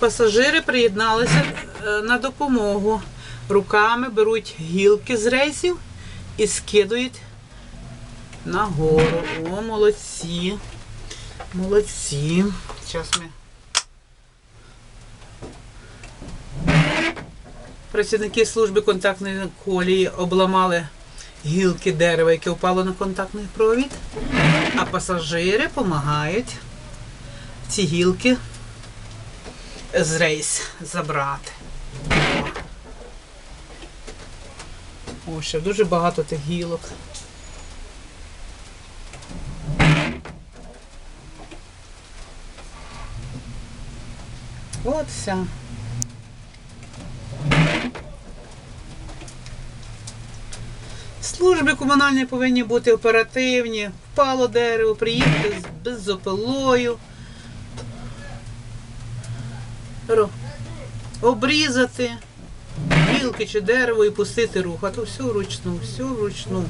Пасажири приєдналися е, на допомогу. Руками беруть гілки з рейсів і скидують нагору. О, молодці. Молодці. Зараз ми. Працівники служби контактної колії обламали гілки дерева, яке впало на контактний провід, а пасажири допомагають ці гілки з рейс забрати. О, ще дуже багато тих гілок. От вся. Служби комунальні повинні бути оперативні. Впало дерево, приїхати з бензопилою. Обрізати гілки чи дерево і пустити рух. А то все вручну, все вручну.